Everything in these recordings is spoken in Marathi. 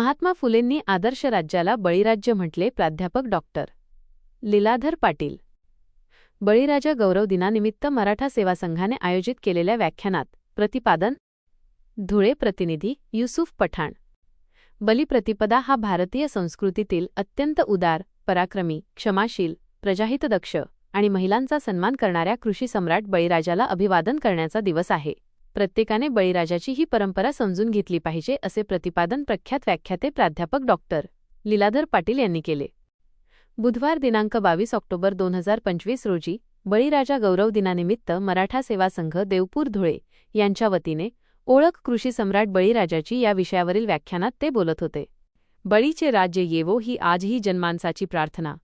महात्मा फुलेंनी आदर्श राज्याला बळीराज्य म्हटले प्राध्यापक डॉक्टर लीलाधर पाटील. बळीराजा गौरव दिनानिमित्त मराठा सेवा संघाने आयोजित केलेल्या व्याख्यानात प्रतिपादन धुळे प्रतिनिधी युसुफ पठाण. बलिप्रतिपदा हा भारतीय संस्कृतीतील अत्यंत उदार पराक्रमी क्षमाशील प्रजाहितदक्ष आणि महिलांचा सन्मान करणाऱ्या कृषी सम्राट बळीराजाला अभिवादन करण्याचा दिवस आहे. प्रत्येकाने बळीराजाची ही परंपरा समजून घेतली पाहिजे असे प्रतिपादन प्रख्यात व्याख्याते प्राध्यापक डॉक्टर लीलाधर पाटील यांनी केले. बुधवार दिनांक बावीस ऑक्टोबर दोन हजार पंचवीस रोजी बळीराजा गौरव दिनानिमित्त मराठा सेवा संघ देवपूर धुळे यांच्या वतीने ओळख कृषी सम्राट बळीराजाची या विषयावरील व्याख्यानात ते बोलत होते. बळीचे राज्य येवो ही आजही जनमानसाची प्रार्थना.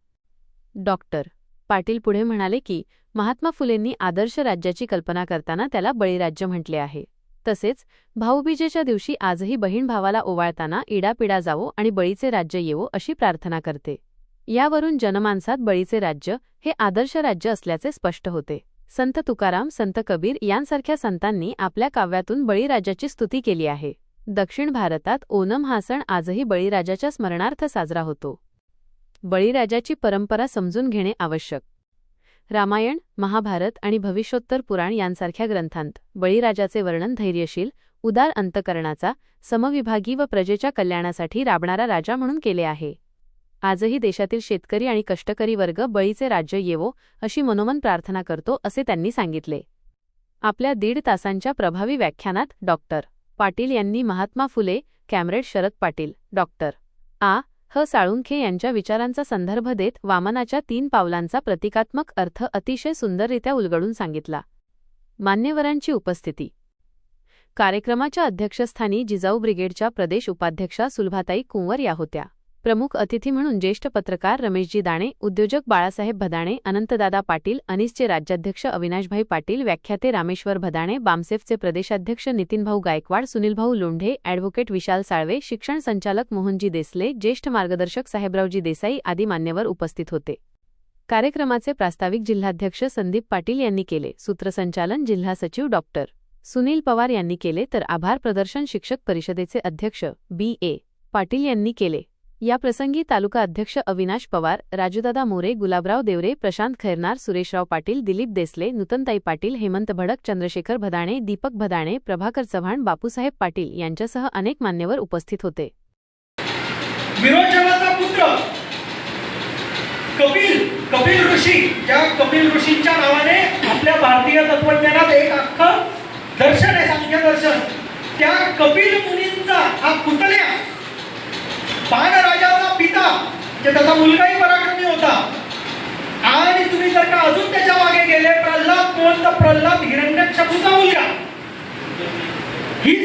डॉक्टर पाटील पुढे म्हणाले की महात्मा फुलेंनी आदर्श राज्याची कल्पना करताना त्याला बळीराज्य म्हटले आहे. तसेच भाऊबीजेच्या दिवशी आजही बहीण भावाला ओवाळताना इडापिडा जावो आणि बळीचे राज्य येवो अशी प्रार्थना करते. यावरून जनमानसात बळीचे राज्य हे आदर्श राज्य असल्याचे स्पष्ट होते. संत तुकाराम संत कबीर यांसारख्या संतांनी आपल्या काव्यातून बळीराजाची स्तुती केली आहे. दक्षिण भारतात ओनम हा सण आजही बळीराजाच्या स्मरणार्थ साजरा होतो. बळीराजाची परंपरा समजून घेणे आवश्यक. रामायण महाभारत आणि भविष्योत्तर पुराण यांसारख्या ग्रंथांत बळीराजाचे वर्णन धैर्यशील उदार अंतकरणाचा समविभागी व प्रजेच्या कल्याणासाठी राबणारा राजा म्हणून केले आहे. आजही देशातील शेतकरी आणि कष्टकरी वर्ग बळीचे राज्य येवो अशी मनोमन प्रार्थना करतो असे त्यांनी सांगितले. आपल्या दीड तासांच्या प्रभावी व्याख्यानात डॉक्टर पाटील यांनी महात्मा फुले कॅम्रेड शरद पाटील डॉक्टर आ. ह. साळुंखे यांच्या विचारांचा संदर्भ देत वामनाच्या तीन पावलांचा प्रतिकात्मक अर्थ अतिशय सुंदररित्या उलगडून सांगितला. मान्यवरांची उपस्थिती. कार्यक्रमाच्या अध्यक्षस्थानी जिजाऊ ब्रिगेडच्या प्रदेश उपाध्यक्षा सुलभाताई कुंवर या होत्या. प्रमुख अतिथी म्हणून ज्येष्ठ पत्रकार रमेशजी दाणे उद्योजक बाळासाहेब भदाणे अनंतदादा पाटील अनिसचे राज्याध्यक्ष अविनाशभाई पाटील व्याख्याते रामेश्वर भदाणे बामसेफचे प्रदेशाध्यक्ष नितीनभाऊ गायकवाड सुनीलभाऊ लोंढे अॅडव्होकेट विशाल साळवे शिक्षण संचालक मोहनजी देसले ज्येष्ठ मार्गदर्शक साहेबरावजी देसाई आदी मान्यवर उपस्थित होते. कार्यक्रमाचे प्रास्ताविक जिल्हाध्यक्ष संदीप पाटील यांनी केले. सूत्रसंचालन जिल्हा सचिव डॉक्टर सुनील पवार यांनी केले. तर आभार प्रदर्शन शिक्षक परिषदेचे अध्यक्ष बी ए पाटील यांनी केले. या प्रसंगी तालुका अध्यक्ष अविनाश पवार राजूदादा मोरे गुलाबराव देवरे प्रशांत खैरनार सुरेशराव पाटील दिलीप देसले नूतनताई पाटील हेमंत भडक चंद्रशेखर भदाणे दीपक भदाणे प्रभाकर चव्हाण बापूसाहेब पाटील यांच्यासह अनेक मान्यवर उपस्थित होते. विरोचनाचा पुत्र कपिल कपिल ऋषी. या कपिल ऋषींच्या नावाने आपल्या भारतीय तत्वज्ञानात एक अख्खं दर्शन आहे सांख्य दर्शन त्या कपिल मुनींचा हा पुतण्या बाणराजाचा की त्याचा मुलगाही पराक्रमी होता. आणि तुम्ही जर का अजून त्याच्यामागे गेले प्रल्हाद कोण? तर प्रल्हाद हिरण्यक्षपूचा मुलगा.